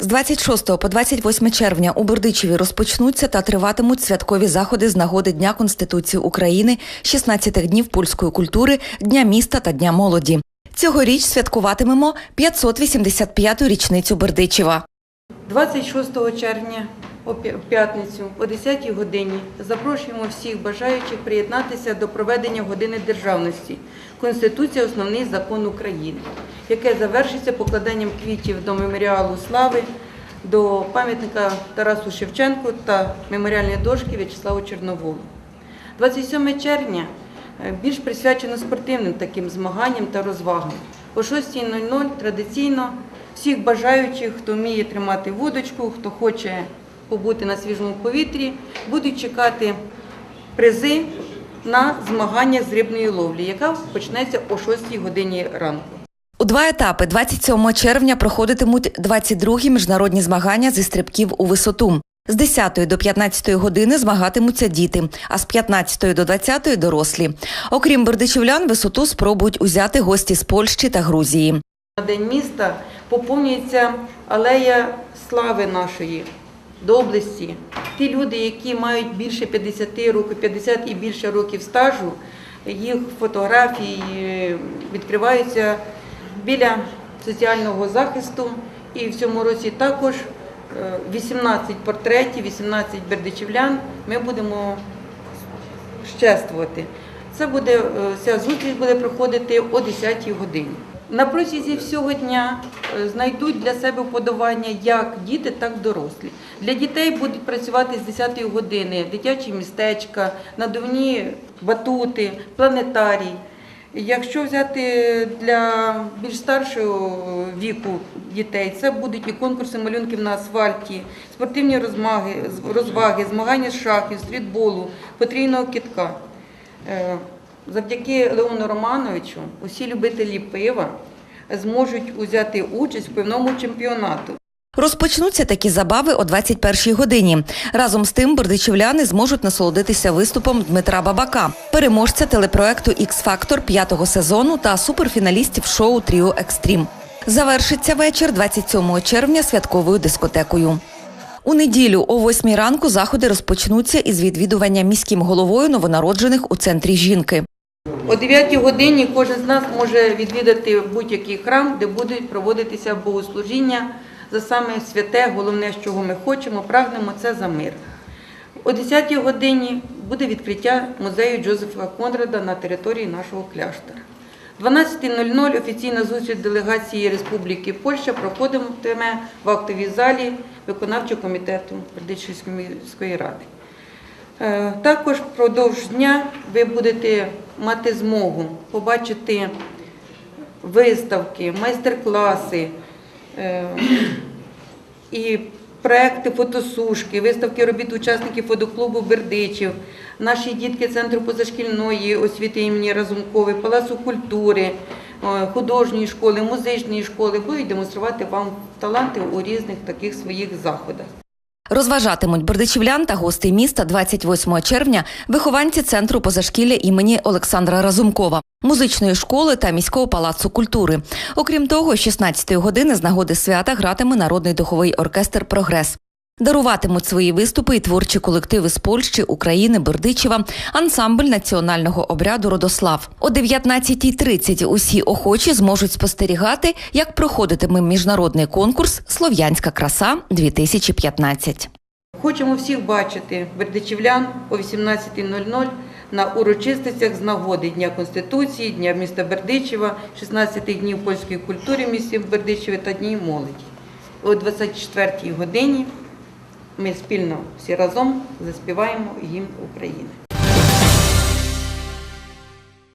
З 26 по 28 червня у Бердичеві розпочнуться та триватимуть святкові заходи з нагоди Дня Конституції України, 16 днів польської культури, Дня міста та Дня молоді. Цьогоріч святкуватимемо 585-ту річницю Бердичева. 26 червня о п'ятницю о 10-й годині запрошуємо всіх бажаючих приєднатися до проведення години державності. Конституція основний закон України, яке завершиться покладанням квітів до меморіалу слави, до пам'ятника Тарасу Шевченку та меморіальної дошки В'ячеславу Чорноволу. 27 червня е, більш присвячено спортивним таким змаганням та розвагам. О 6.00 традиційно всіх бажаючих, хто вміє тримати вудочку, хто хоче побути на свіжому повітрі, будуть чекати призи на змагання з рибної ловлі, яка почнеться о 6 годині ранку. У два етапи 27 червня проходитимуть 22-гі міжнародні змагання зі стрибків у висоту. З 10 до 15 години змагатимуться діти, а з 15 до 20 – дорослі. Окрім бердичівлян, висоту спробують узяти гості з Польщі та Грузії. На День міста поповнюється алея слави нашої доблесті. Ті люди, які мають більше 50 років, 50 і більше років стажу, їх фотографії е, відкриваються біля соціального захисту. І в цьому році також е, 18 портретів, 18 бердичівлян ми будемо ществувати. Це буде, е, ця зустріч буде проходити о 10 годині. На протязі всього дня е, знайдуть для себе вподобання як діти, так і дорослі. Для дітей будуть працювати з 10-ї години дитячі містечка, надувні батути, планетарій. Якщо взяти для більш старшого віку дітей, це будуть і конкурси малюнків на асфальті, спортивні розмаги, розваги, змагання з шахів, стрітболу, потрійного кітка. Завдяки Леону Романовичу усі любителі пива зможуть узяти участь в пивному чемпіонату. Розпочнуться такі забави о 21-й годині. Разом з тим бердичівляни зможуть насолодитися виступом Дмитра Бабака, переможця телепроекту «Ікс-фактор» п'ятого сезону та суперфіналістів шоу Тріо Екстрім. Завершиться вечір 27 червня святковою дискотекою. У неділю о 8 ранку заходи розпочнуться із відвідування міським головою новонароджених у центрі жінки. О 9 годині кожен з нас може відвідати будь-який храм, де будуть проводитися богослужіння за саме святе, головне, чого ми хочемо, прагнемо, це за мир. О 10 годині буде відкриття музею Джозефа Конрада на території нашого кляштора. 12.00 офіційна зустріч делегації Республіки Польща проходитиме в актовій залі виконавчого комітету Бердичівської міської ради. Е, Також впродовж дня ви будете мати змогу побачити виставки, майстер-класи е, і проекти фотосушки, виставки робіт учасників фотоклубу Бердичів, наші дітки Центру позашкільної освіти імені Разумкової, Палацу культури, е, художньої школи, музичної школи будуть демонструвати вам таланти у різних таких своїх заходах. Розважатимуть бердичівлян та гостей міста 28 червня вихованці центру позашкілля імені Олександра Разумкова, музичної школи та міського палацу культури. Окрім того, 16-ї години з нагоди свята гратиме народний духовий оркестр Прогрес. Даруватимуть свої виступи і творчі колективи з Польщі, України, Бердичева, ансамбль національного обряду Родослав. О 19.30 усі охочі зможуть спостерігати, як проходитиме міжнародний конкурс Слов'янська краса 2015 Хочемо всіх бачити бердичівлян о 18.00 на урочистостях з нагоди Дня Конституції, Дня міста Бердичева, 16 днів польської культури місті Бердичеві та Дні молоді. О 24-й годині ми спільно всі разом заспіваємо гімн України.